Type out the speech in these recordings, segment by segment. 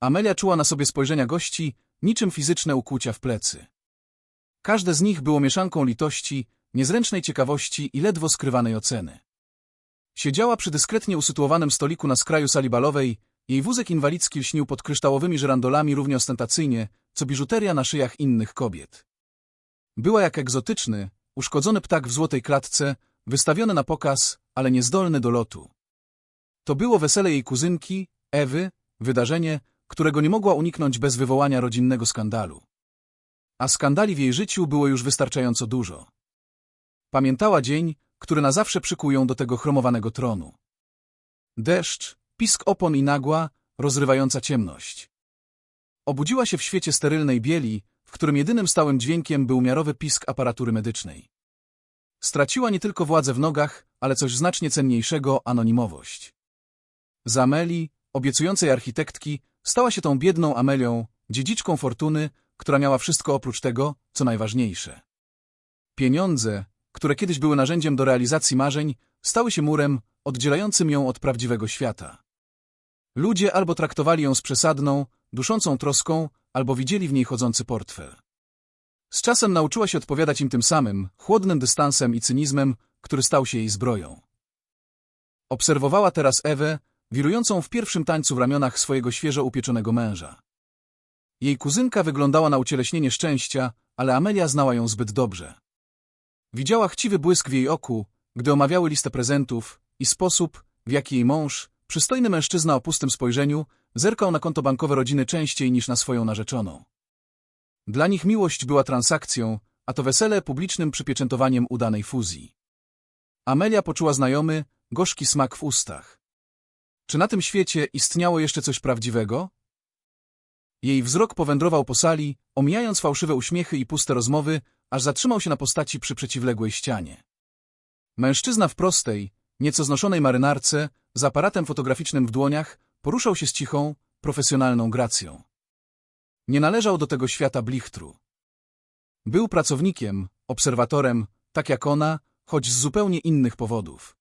Amelia czuła na sobie spojrzenia gości, niczym fizyczne ukłucia w plecy. Każde z nich było mieszanką litości, niezręcznej ciekawości i ledwo skrywanej oceny. Siedziała przy dyskretnie usytuowanym stoliku na skraju sali balowej, jej wózek inwalidzki lśnił pod kryształowymi żyrandolami równie ostentacyjnie, co biżuteria na szyjach innych kobiet. Była jak egzotyczny, uszkodzony ptak w złotej klatce, wystawiony na pokaz, ale niezdolny do lotu. To było wesele jej kuzynki, Ewy, wydarzenie, którego nie mogła uniknąć bez wywołania rodzinnego skandalu. A skandali w jej życiu było już wystarczająco dużo. Pamiętała dzień, który na zawsze przykuł ją do tego chromowanego tronu. Deszcz, pisk opon i nagła, rozrywająca ciemność. Obudziła się w świecie sterylnej bieli, w którym jedynym stałym dźwiękiem był miarowy pisk aparatury medycznej. Straciła nie tylko władzę w nogach, ale coś znacznie cenniejszego – anonimowość. Z Ameli, obiecującej architektki, stała się tą biedną Amelią, dziedziczką fortuny, która miała wszystko oprócz tego, co najważniejsze. Pieniądze, które kiedyś były narzędziem do realizacji marzeń, stały się murem oddzielającym ją od prawdziwego świata. Ludzie albo traktowali ją z przesadną, duszącą troską, albo widzieli w niej chodzący portfel. Z czasem nauczyła się odpowiadać im tym samym, chłodnym dystansem i cynizmem, który stał się jej zbroją. Obserwowała teraz Ewę, wirującą w pierwszym tańcu w ramionach swojego świeżo upieczonego męża. Jej kuzynka wyglądała na ucieleśnienie szczęścia, ale Amelia znała ją zbyt dobrze. Widziała chciwy błysk w jej oku, gdy omawiały listę prezentów i sposób, w jaki jej mąż, przystojny mężczyzna o pustym spojrzeniu, zerkał na konto bankowe rodziny częściej niż na swoją narzeczoną. Dla nich miłość była transakcją, a to wesele publicznym przypieczętowaniem udanej fuzji. Amelia poczuła znajomy, gorzki smak w ustach. Czy na tym świecie istniało jeszcze coś prawdziwego? Jej wzrok powędrował po sali, omijając fałszywe uśmiechy i puste rozmowy, aż zatrzymał się na postaci przy przeciwległej ścianie. Mężczyzna w prostej, nieco znoszonej marynarce, z aparatem fotograficznym w dłoniach, poruszał się z cichą, profesjonalną gracją. Nie należał do tego świata blichtru. Był pracownikiem, obserwatorem, tak jak ona, choć z zupełnie innych powodów.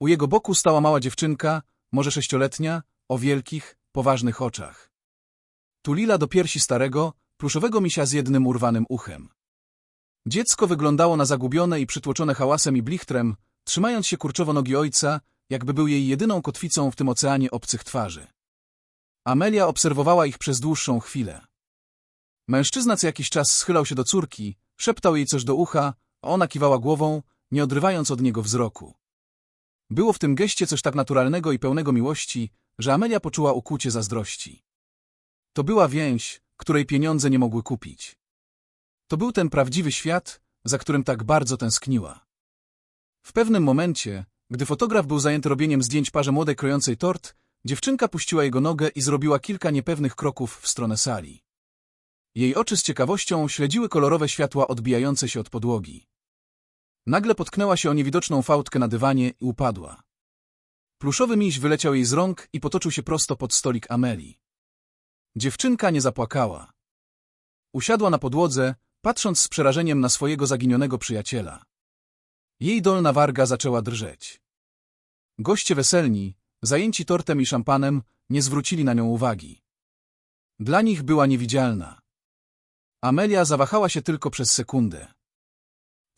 U jego boku stała mała dziewczynka, może sześcioletnia, o wielkich, poważnych oczach. Tulila do piersi starego, pluszowego misia z jednym urwanym uchem. Dziecko wyglądało na zagubione i przytłoczone hałasem i blichtrem, trzymając się kurczowo nogi ojca, jakby był jej jedyną kotwicą w tym oceanie obcych twarzy. Amelia obserwowała ich przez dłuższą chwilę. Mężczyzna co jakiś czas schylał się do córki, szeptał jej coś do ucha, a ona kiwała głową, nie odrywając od niego wzroku. Było w tym geście coś tak naturalnego i pełnego miłości, że Amelia poczuła ukłucie zazdrości. To była więź, której pieniądze nie mogły kupić. To był ten prawdziwy świat, za którym tak bardzo tęskniła. W pewnym momencie, gdy fotograf był zajęty robieniem zdjęć parze młodej krojącej tort, dziewczynka puściła jego nogę i zrobiła kilka niepewnych kroków w stronę sali. Jej oczy z ciekawością śledziły kolorowe światła odbijające się od podłogi. Nagle potknęła się o niewidoczną fałdkę na dywanie i upadła. Pluszowy miś wyleciał jej z rąk i potoczył się prosto pod stolik Ameli. Dziewczynka nie zapłakała. Usiadła na podłodze, patrząc z przerażeniem na swojego zaginionego przyjaciela. Jej dolna warga zaczęła drżeć. Goście weselni, zajęci tortem i szampanem, nie zwrócili na nią uwagi. Dla nich była niewidzialna. Amelia zawahała się tylko przez sekundę.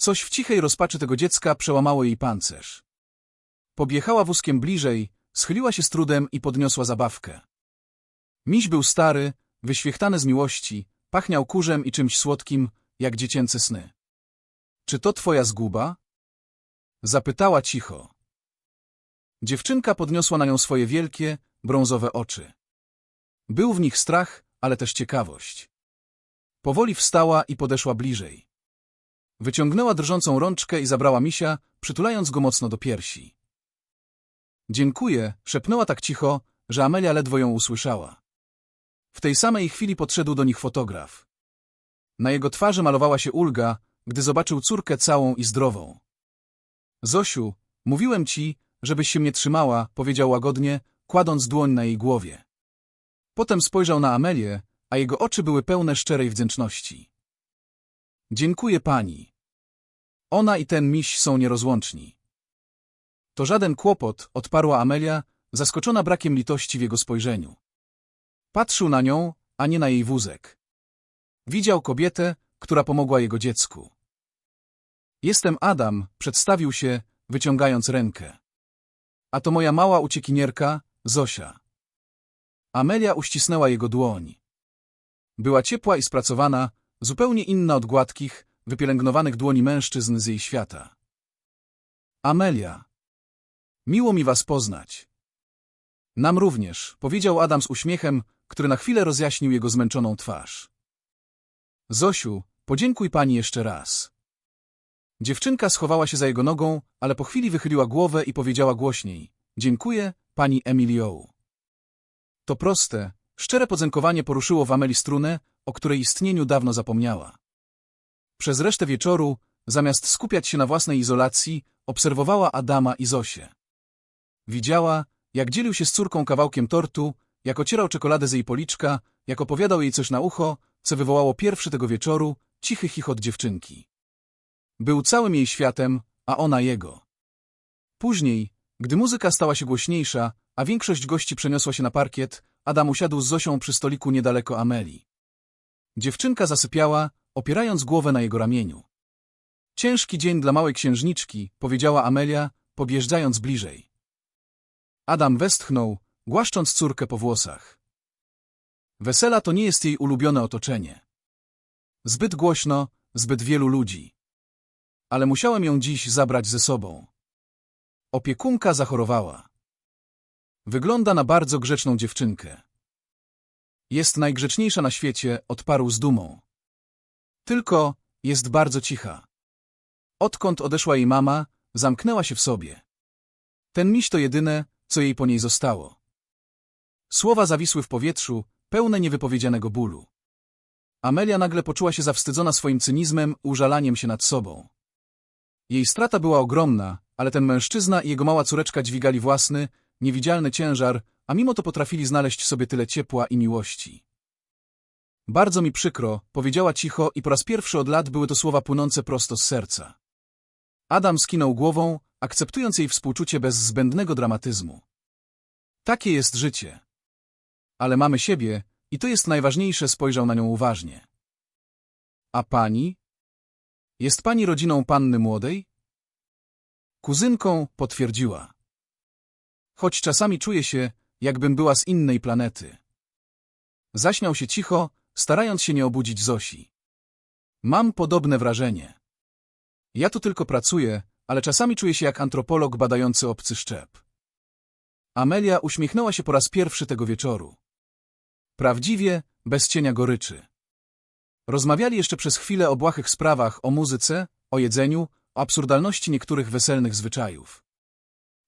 Coś w cichej rozpaczy tego dziecka przełamało jej pancerz. Podjechała wózkiem bliżej, schyliła się z trudem i podniosła zabawkę. Miś był stary, wyświechtany z miłości, pachniał kurzem i czymś słodkim, jak dziecięce sny. Czy to twoja zguba? Zapytała cicho. Dziewczynka podniosła na nią swoje wielkie, brązowe oczy. Był w nich strach, ale też ciekawość. Powoli wstała i podeszła bliżej. Wyciągnęła drżącą rączkę i zabrała misia, przytulając go mocno do piersi. Dziękuję, szepnęła tak cicho, że Amelia ledwo ją usłyszała. W tej samej chwili podszedł do nich fotograf. Na jego twarzy malowała się ulga, gdy zobaczył córkę całą i zdrową. Zosiu, mówiłem ci, żebyś się mnie trzymała, powiedział łagodnie, kładąc dłoń na jej głowie. Potem spojrzał na Amelię, a jego oczy były pełne szczerej wdzięczności. Dziękuję pani. Ona i ten miś są nierozłączni. To żaden kłopot, odparła Amelia, zaskoczona brakiem litości w jego spojrzeniu. Patrzył na nią, a nie na jej wózek. Widział kobietę, która pomogła jego dziecku. Jestem Adam, przedstawił się, wyciągając rękę. A to moja mała uciekinierka, Zosia. Amelia uścisnęła jego dłoń. Była ciepła i spracowana, zupełnie inna od gładkich, wypielęgnowanych dłoni mężczyzn z jej świata. Amelia. Miło mi was poznać. Nam również, powiedział Adam z uśmiechem, który na chwilę rozjaśnił jego zmęczoną twarz. Zosiu, podziękuj pani jeszcze raz. Dziewczynka schowała się za jego nogą, ale po chwili wychyliła głowę i powiedziała głośniej. Dziękuję, pani Emilio. To proste, szczere podziękowanie poruszyło w Ameli strunę, o której istnieniu dawno zapomniała. Przez resztę wieczoru, zamiast skupiać się na własnej izolacji, obserwowała Adama i Zosię. Widziała, jak dzielił się z córką kawałkiem tortu, jak ocierał czekoladę z jej policzka, jak opowiadał jej coś na ucho, co wywołało pierwszy tego wieczoru cichy chichot dziewczynki. Był całym jej światem, a ona jego. Później, gdy muzyka stała się głośniejsza, a większość gości przeniosła się na parkiet, Adam usiadł z Zosią przy stoliku niedaleko Ameli. Dziewczynka zasypiała, opierając głowę na jego ramieniu. Ciężki dzień dla małej księżniczki, powiedziała Amelia, podjeżdżając bliżej. Adam westchnął, głaszcząc córkę po włosach. Wesela to nie jest jej ulubione otoczenie. Zbyt głośno, zbyt wielu ludzi. Ale musiałem ją dziś zabrać ze sobą. Opiekunka zachorowała. Wygląda na bardzo grzeczną dziewczynkę. Jest najgrzeczniejsza na świecie, odparł z dumą. Tylko jest bardzo cicha. Odkąd odeszła jej mama, zamknęła się w sobie. Ten miś to jedyne, co jej po niej zostało. Słowa zawisły w powietrzu, pełne niewypowiedzianego bólu. Amelia nagle poczuła się zawstydzona swoim cynizmem, użalaniem się nad sobą. Jej strata była ogromna, ale ten mężczyzna i jego mała córeczka dźwigali własny, niewidzialny ciężar, a mimo to potrafili znaleźć sobie tyle ciepła i miłości. Bardzo mi przykro, powiedziała cicho i po raz pierwszy od lat były to słowa płynące prosto z serca. Adam skinął głową, akceptując jej współczucie bez zbędnego dramatyzmu. Takie jest życie. Ale mamy siebie i to jest najważniejsze, spojrzał na nią uważnie. A pani? Jest pani rodziną panny młodej? Kuzynką potwierdziła. Choć czasami czuję się, jakbym była z innej planety. Zaśmiał się cicho, starając się nie obudzić Zosi. Mam podobne wrażenie. Ja tu tylko pracuję, ale czasami czuję się jak antropolog badający obcy szczep. Amelia uśmiechnęła się po raz pierwszy tego wieczoru. Prawdziwie, bez cienia goryczy. Rozmawiali jeszcze przez chwilę o błahych sprawach, o muzyce, o jedzeniu, o absurdalności niektórych weselnych zwyczajów.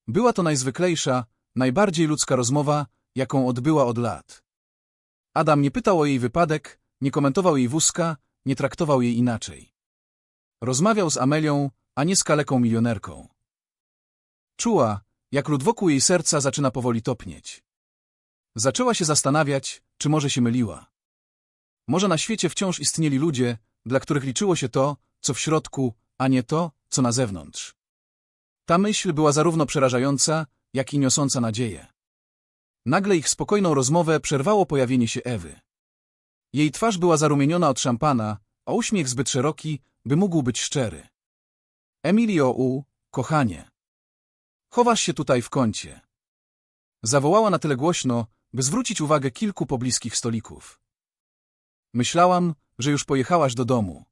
Była to najzwyklejsza, najbardziej ludzka rozmowa, jaką odbyła od lat. Adam nie pytał o jej wypadek, nie komentował jej wózka, nie traktował jej inaczej. Rozmawiał z Amelią, a nie z kaleką milionerką. Czuła, jak lód wokół jej serca zaczyna powoli topnieć. Zaczęła się zastanawiać, czy może się myliła. Może na świecie wciąż istnieli ludzie, dla których liczyło się to, co w środku, a nie to, co na zewnątrz. Ta myśl była zarówno przerażająca, jak i niosąca nadzieję. Nagle ich spokojną rozmowę przerwało pojawienie się Ewy. Jej twarz była zarumieniona od szampana, a uśmiech zbyt szeroki, by mógł być szczery. Emilio U, kochanie. Chowasz się tutaj w kącie. Zawołała na tyle głośno, by zwrócić uwagę kilku pobliskich stolików. Myślałam, że już pojechałaś do domu.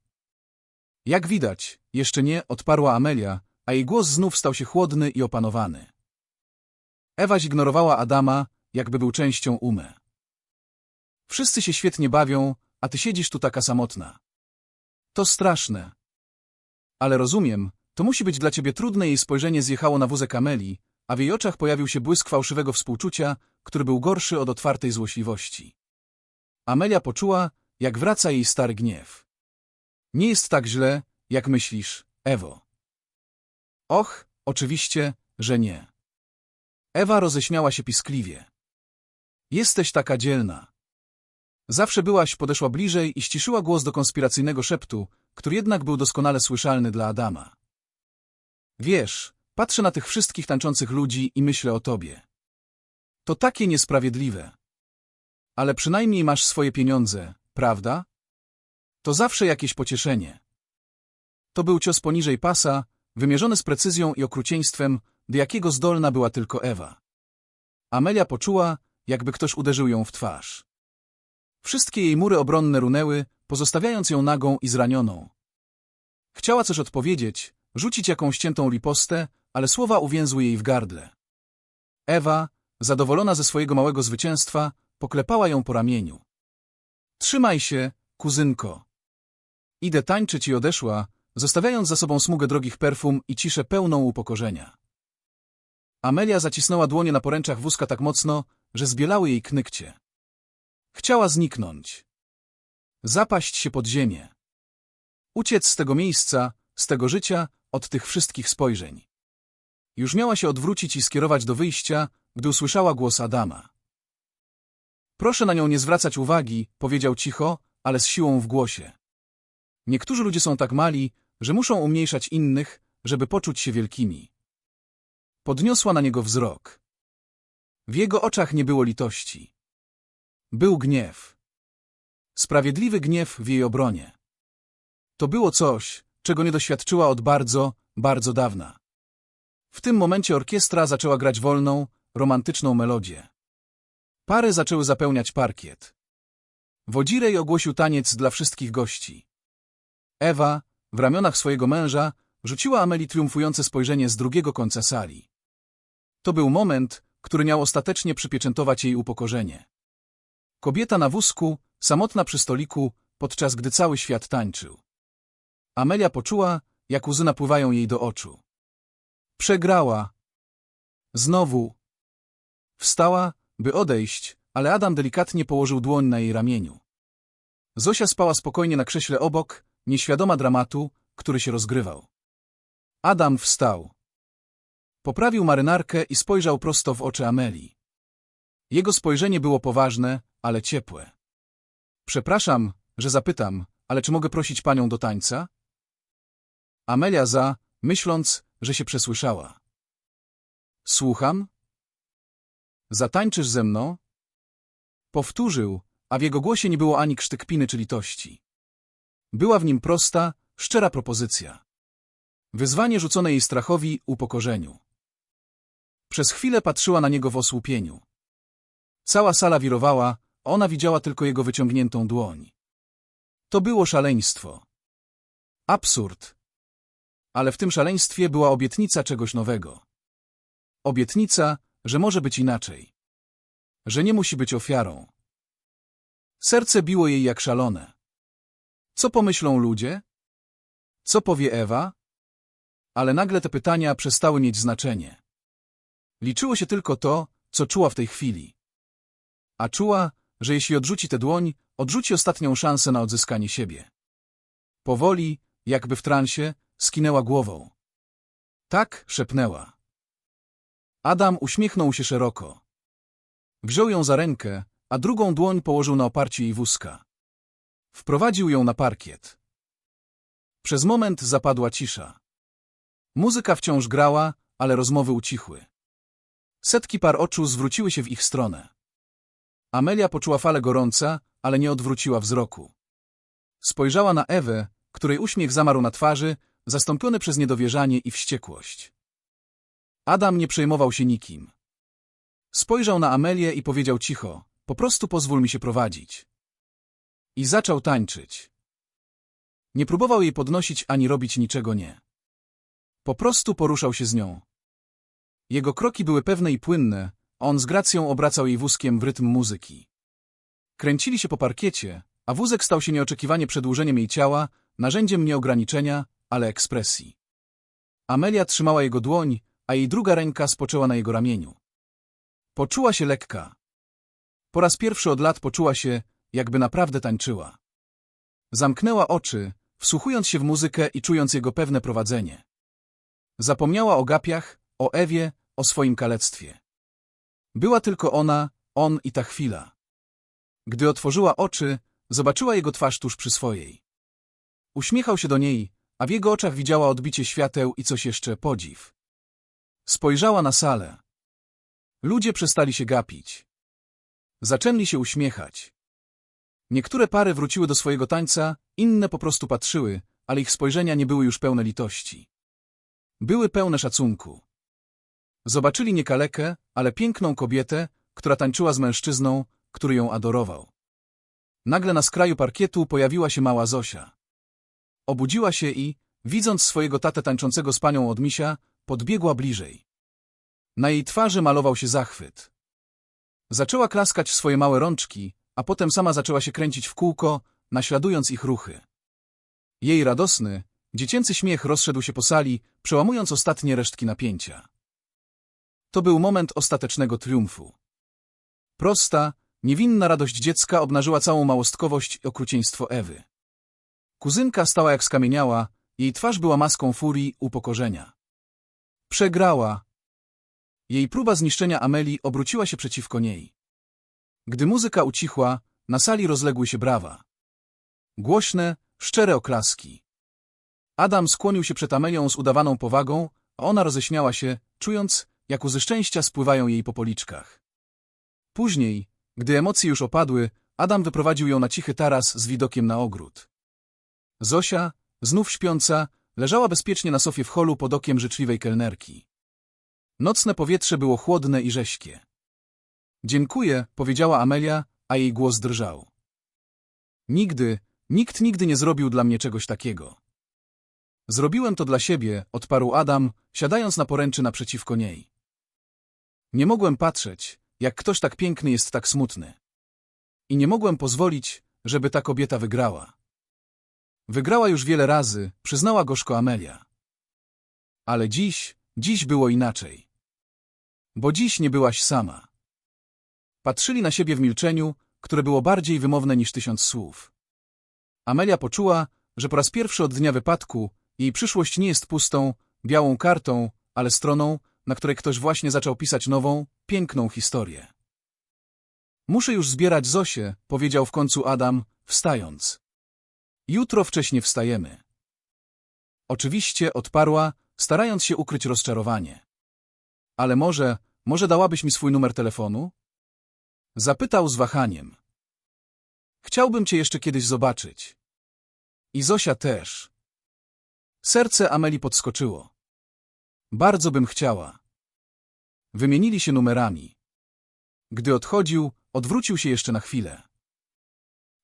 Jak widać, jeszcze nie, odparła Amelia, a jej głos znów stał się chłodny i opanowany. Ewa zignorowała Adama, jakby był częścią umy. Wszyscy się świetnie bawią, a ty siedzisz tu taka samotna. To straszne. Ale rozumiem, to musi być dla ciebie trudne jej spojrzenie zjechało na wózek Ameli, a w jej oczach pojawił się błysk fałszywego współczucia, który był gorszy od otwartej złośliwości. Amelia poczuła, jak wraca jej stary gniew. Nie jest tak źle, jak myślisz, Ewo. Och, oczywiście, że nie. Ewa roześmiała się piskliwie. Jesteś taka dzielna. Zawsze byłaś, podeszła bliżej i ściszyła głos do konspiracyjnego szeptu, który jednak był doskonale słyszalny dla Adama. Wiesz, patrzę na tych wszystkich tańczących ludzi i myślę o tobie. To takie niesprawiedliwe. Ale przynajmniej masz swoje pieniądze, prawda? To zawsze jakieś pocieszenie. To był cios poniżej pasa, wymierzony z precyzją i okrucieństwem, do jakiego zdolna była tylko Ewa. Amelia poczuła, jakby ktoś uderzył ją w twarz. Wszystkie jej mury obronne runęły, pozostawiając ją nagą i zranioną. Chciała coś odpowiedzieć, rzucić jakąś ciętą ripostę, ale słowa uwięzły jej w gardle. Ewa, zadowolona ze swojego małego zwycięstwa, poklepała ją po ramieniu. Trzymaj się, kuzynko. Idę tańczyć i odeszła, zostawiając za sobą smugę drogich perfum i ciszę pełną upokorzenia. Amelia zacisnęła dłonie na poręczach wózka tak mocno, że zbielały jej knykcie. Chciała zniknąć. Zapaść się pod ziemię. Uciec z tego miejsca, z tego życia, od tych wszystkich spojrzeń. Już miała się odwrócić i skierować do wyjścia, gdy usłyszała głos Adama. Proszę na nią nie zwracać uwagi, powiedział cicho, ale z siłą w głosie. Niektórzy ludzie są tak mali, że muszą umniejszać innych, żeby poczuć się wielkimi. Podniosła na niego wzrok. W jego oczach nie było litości. Był gniew. Sprawiedliwy gniew w jej obronie. To było coś, czego nie doświadczyła od bardzo, bardzo dawna. W tym momencie orkiestra zaczęła grać wolną, romantyczną melodię. Pary zaczęły zapełniać parkiet. Wodzirej ogłosił taniec dla wszystkich gości. Ewa, w ramionach swojego męża, rzuciła Ameli triumfujące spojrzenie z drugiego końca sali. To był moment, który miał ostatecznie przypieczętować jej upokorzenie. Kobieta na wózku, samotna przy stoliku, podczas gdy cały świat tańczył. Amelia poczuła, jak łzy napływają jej do oczu. Przegrała. Znowu. Wstała, by odejść, ale Adam delikatnie położył dłoń na jej ramieniu. Zosia spała spokojnie na krześle obok, nieświadoma dramatu, który się rozgrywał. Adam wstał. Poprawił marynarkę i spojrzał prosto w oczy Ameli. Jego spojrzenie było poważne, ale ciepłe. Przepraszam, że zapytam, ale czy mogę prosić panią do tańca? Amelia za, myśląc, że się przesłyszała. Słucham? Zatańczysz ze mną? Powtórzył, a w jego głosie nie było ani krztykpiny czy litości. Była w nim prosta, szczera propozycja. Wyzwanie rzucone jej strachowi, upokorzeniu. Przez chwilę patrzyła na niego w osłupieniu. Cała sala wirowała, ona widziała tylko jego wyciągniętą dłoń. To było szaleństwo. Absurd. Ale w tym szaleństwie była obietnica czegoś nowego. Obietnica, że może być inaczej. Że nie musi być ofiarą. Serce biło jej jak szalone. Co pomyślą ludzie? Co powie Ewa? Ale nagle te pytania przestały mieć znaczenie. Liczyło się tylko to, co czuła w tej chwili. A czuła, że jeśli odrzuci tę dłoń, odrzuci ostatnią szansę na odzyskanie siebie. Powoli, jakby w transie, skinęła głową. Tak, szepnęła. Adam uśmiechnął się szeroko. Wziął ją za rękę, a drugą dłoń położył na oparcie jej wózka. Wprowadził ją na parkiet. Przez moment zapadła cisza. Muzyka wciąż grała, ale rozmowy ucichły. Setki par oczu zwróciły się w ich stronę. Amelia poczuła falę gorąca, ale nie odwróciła wzroku. Spojrzała na Ewę, której uśmiech zamarł na twarzy, zastąpiony przez niedowierzanie i wściekłość. Adam nie przejmował się nikim. Spojrzał na Amelię i powiedział cicho, po prostu pozwól mi się prowadzić. I zaczął tańczyć. Nie próbował jej podnosić ani robić niczego nie. Po prostu poruszał się z nią. Jego kroki były pewne i płynne, a on z gracją obracał jej wózkiem w rytm muzyki. Kręcili się po parkiecie, a wózek stał się nieoczekiwanie przedłużeniem jej ciała, narzędziem nie ograniczenia, ale ekspresji. Amelia trzymała jego dłoń, a jej druga ręka spoczęła na jego ramieniu. Poczuła się lekka. Po raz pierwszy od lat poczuła się, jakby naprawdę tańczyła. Zamknęła oczy, wsłuchując się w muzykę i czując jego pewne prowadzenie. Zapomniała o gapiach, o Ewie, o swoim kalectwie. Była tylko ona, on i ta chwila. Gdy otworzyła oczy, zobaczyła jego twarz tuż przy swojej. Uśmiechał się do niej, a w jego oczach widziała odbicie świateł i coś jeszcze podziw. Spojrzała na salę. Ludzie przestali się gapić. Zaczęli się uśmiechać. Niektóre pary wróciły do swojego tańca, inne po prostu patrzyły, ale ich spojrzenia nie były już pełne litości. Były pełne szacunku. Zobaczyli nie kalekę, ale piękną kobietę, która tańczyła z mężczyzną, który ją adorował. Nagle na skraju parkietu pojawiła się mała Zosia. Obudziła się i, widząc swojego tatę tańczącego z panią od misia, podbiegła bliżej. Na jej twarzy malował się zachwyt. Zaczęła klaskać w swoje małe rączki, a potem sama zaczęła się kręcić w kółko, naśladując ich ruchy. Jej radosny, dziecięcy śmiech rozszedł się po sali, przełamując ostatnie resztki napięcia. To był moment ostatecznego triumfu. Prosta, niewinna radość dziecka obnażyła całą małostkowość i okrucieństwo Ewy. Kuzynka stała jak skamieniała, jej twarz była maską furii, upokorzenia. Przegrała. Jej próba zniszczenia Ameli obróciła się przeciwko niej. Gdy muzyka ucichła, na sali rozległy się brawa. Głośne, szczere oklaski. Adam skłonił się przed Amelią z udawaną powagą, a ona roześmiała się, czując, jak łzy szczęścia spływają jej po policzkach. Później, gdy emocje już opadły, Adam wyprowadził ją na cichy taras z widokiem na ogród. Zosia, znów śpiąca, leżała bezpiecznie na sofie w holu pod okiem życzliwej kelnerki. Nocne powietrze było chłodne i rześkie. Dziękuję, powiedziała Amelia, a jej głos drżał. Nigdy, nikt nigdy nie zrobił dla mnie czegoś takiego. Zrobiłem to dla siebie, odparł Adam, siadając na poręczy naprzeciwko niej. Nie mogłem patrzeć, jak ktoś tak piękny jest tak smutny. I nie mogłem pozwolić, żeby ta kobieta wygrała. Wygrała już wiele razy, przyznała gorzko Amelia. Ale dziś, dziś było inaczej. Bo dziś nie byłaś sama. Patrzyli na siebie w milczeniu, które było bardziej wymowne niż tysiąc słów. Amelia poczuła, że po raz pierwszy od dnia wypadku jej przyszłość nie jest pustą, białą kartą, ale stroną, na której ktoś właśnie zaczął pisać nową, piękną historię. Muszę już zbierać Zosię, powiedział w końcu Adam, wstając. Jutro wcześnie wstajemy. Oczywiście odparła, starając się ukryć rozczarowanie. Ale może, może dałabyś mi swój numer telefonu? Zapytał z wahaniem. Chciałbym cię jeszcze kiedyś zobaczyć. I Zosia też. Serce Ameli podskoczyło. Bardzo bym chciała. Wymienili się numerami. Gdy odchodził, odwrócił się jeszcze na chwilę.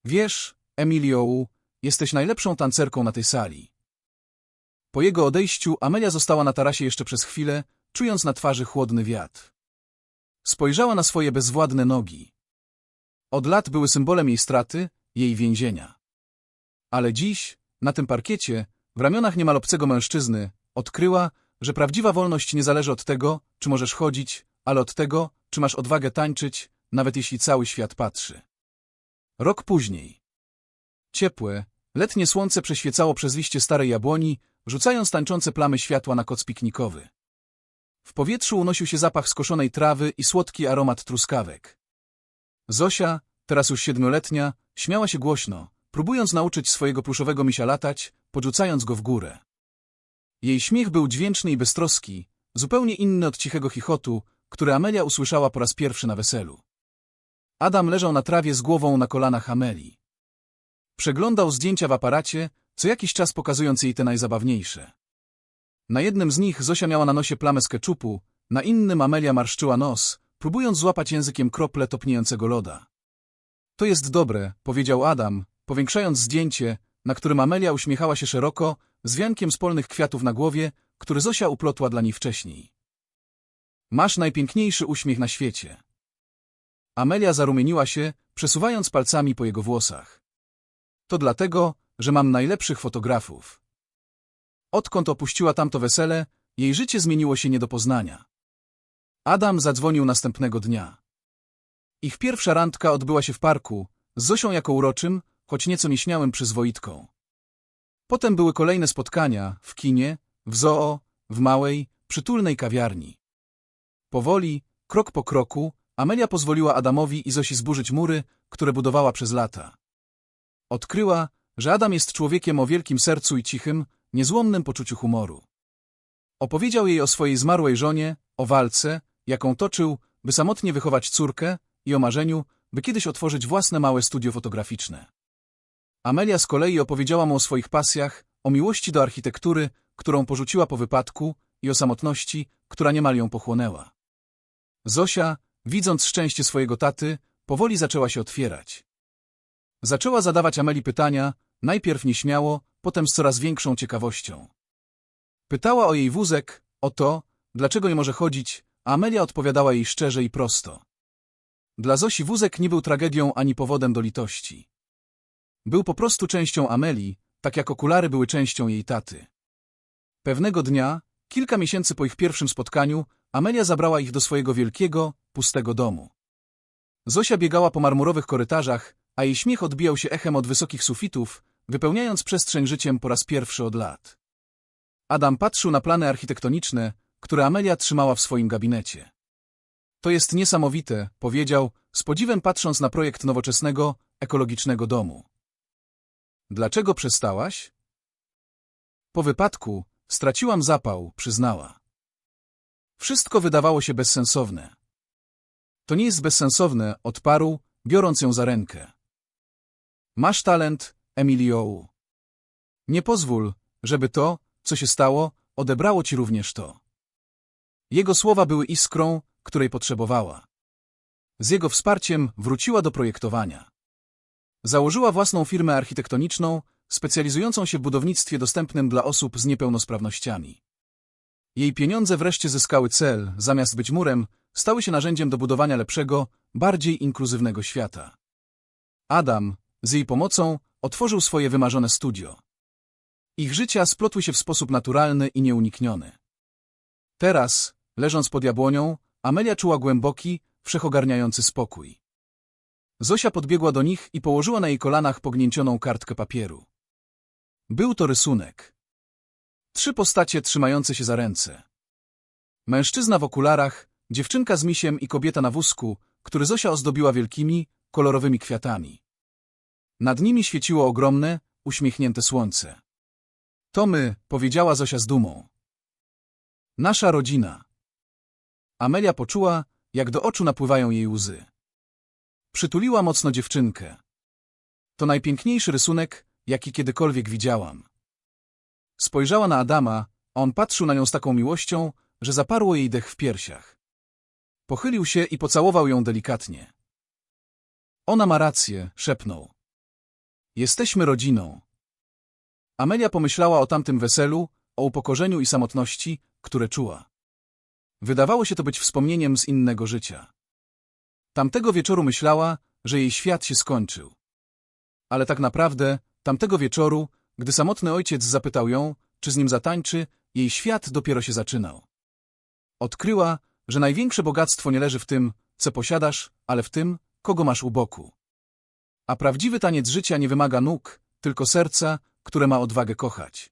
Wiesz, Emilio, jesteś najlepszą tancerką na tej sali. Po jego odejściu Amelia została na tarasie jeszcze przez chwilę, czując na twarzy chłodny wiatr. Spojrzała na swoje bezwładne nogi. Od lat były symbolem jej straty, jej więzienia. Ale dziś, na tym parkiecie, w ramionach niemal obcego mężczyzny, odkryła, że prawdziwa wolność nie zależy od tego, czy możesz chodzić, ale od tego, czy masz odwagę tańczyć, nawet jeśli cały świat patrzy. Rok później. Ciepłe, letnie słońce przeświecało przez liście starej jabłoni, rzucając tańczące plamy światła na koc piknikowy. W powietrzu unosił się zapach skoszonej trawy i słodki aromat truskawek. Zosia, teraz już siedmioletnia, śmiała się głośno, próbując nauczyć swojego pluszowego misia latać, podrzucając go w górę. Jej śmiech był dźwięczny i beztroski, zupełnie inny od cichego chichotu, który Amelia usłyszała po raz pierwszy na weselu. Adam leżał na trawie z głową na kolanach Ameli. Przeglądał zdjęcia w aparacie, co jakiś czas pokazując jej te najzabawniejsze. Na jednym z nich Zosia miała na nosie plamę z keczupu, na innym Amelia marszczyła nos, próbując złapać językiem krople topniejącego loda. To jest dobre, powiedział Adam, powiększając zdjęcie, na którym Amelia uśmiechała się szeroko, z wiankiem z polnych kwiatów na głowie, który Zosia uplotła dla niej wcześniej. Masz najpiękniejszy uśmiech na świecie. Amelia zarumieniła się, przesuwając palcami po jego włosach. To dlatego, że mam najlepszych fotografów. Odkąd opuściła tamto wesele, jej życie zmieniło się nie do poznania. Adam zadzwonił następnego dnia. Ich pierwsza randka odbyła się w parku, z Zosią jako uroczym, choć nieco nieśmiałym przyzwoitką. Potem były kolejne spotkania w kinie, w zoo, w małej, przytulnej kawiarni. Powoli, krok po kroku, Amelia pozwoliła Adamowi i Zosi zburzyć mury, które budowała przez lata. Odkryła, że Adam jest człowiekiem o wielkim sercu i cichym, niezłomnym poczuciu humoru. Opowiedział jej o swojej zmarłej żonie, o walce, jaką toczył, by samotnie wychować córkę i o marzeniu, by kiedyś otworzyć własne małe studio fotograficzne. Amelia z kolei opowiedziała mu o swoich pasjach, o miłości do architektury, którą porzuciła po wypadku i o samotności, która niemal ją pochłonęła. Zosia, widząc szczęście swojego taty, powoli zaczęła się otwierać. Zaczęła zadawać Ameli pytania, najpierw nieśmiało, potem z coraz większą ciekawością. Pytała o jej wózek, o to, dlaczego nie może chodzić, a Amelia odpowiadała jej szczerze i prosto. Dla Zosi wózek nie był tragedią ani powodem do litości. Był po prostu częścią Ameli, tak jak okulary były częścią jej taty. Pewnego dnia, kilka miesięcy po ich pierwszym spotkaniu, Amelia zabrała ich do swojego wielkiego, pustego domu. Zosia biegała po marmurowych korytarzach, a jej śmiech odbijał się echem od wysokich sufitów, wypełniając przestrzeń życiem po raz pierwszy od lat. Adam patrzył na plany architektoniczne, które Amelia trzymała w swoim gabinecie. To jest niesamowite, powiedział, z podziwem patrząc na projekt nowoczesnego, ekologicznego domu. Dlaczego przestałaś? Po wypadku straciłam zapał, przyznała. Wszystko wydawało się bezsensowne. To nie jest bezsensowne, odparł, biorąc ją za rękę. Masz talent, Emilio. Nie pozwól, żeby to, co się stało, odebrało ci również to. Jego słowa były iskrą, której potrzebowała. Z jego wsparciem wróciła do projektowania. Założyła własną firmę architektoniczną, specjalizującą się w budownictwie dostępnym dla osób z niepełnosprawnościami. Jej pieniądze wreszcie zyskały cel, zamiast być murem, stały się narzędziem do budowania lepszego, bardziej inkluzywnego świata. Adam, z jej pomocą, otworzył swoje wymarzone studio. Ich życia splotły się w sposób naturalny i nieunikniony. Teraz, leżąc pod jabłonią, Amelia czuła głęboki, wszechogarniający spokój. Zosia podbiegła do nich i położyła na jej kolanach pognięcioną kartkę papieru. Był to rysunek. Trzy postacie trzymające się za ręce. Mężczyzna w okularach, dziewczynka z misiem i kobieta na wózku, który Zosia ozdobiła wielkimi, kolorowymi kwiatami. Nad nimi świeciło ogromne, uśmiechnięte słońce. To my, powiedziała Zosia z dumą. Nasza rodzina. Amelia poczuła, jak do oczu napływają jej łzy. Przytuliła mocno dziewczynkę. To najpiękniejszy rysunek, jaki kiedykolwiek widziałam. Spojrzała na Adama, a on patrzył na nią z taką miłością, że zaparło jej dech w piersiach. Pochylił się i pocałował ją delikatnie. Ona ma rację, szepnął. Jesteśmy rodziną. Amelia pomyślała o tamtym weselu, o upokorzeniu i samotności, które czuła. Wydawało się to być wspomnieniem z innego życia. Tamtego wieczoru myślała, że jej świat się skończył. Ale tak naprawdę, tamtego wieczoru, gdy samotny ojciec zapytał ją, czy z nim zatańczy, jej świat dopiero się zaczynał. Odkryła, że największe bogactwo nie leży w tym, co posiadasz, ale w tym, kogo masz u boku. A prawdziwy taniec życia nie wymaga nóg, tylko serca, które ma odwagę kochać.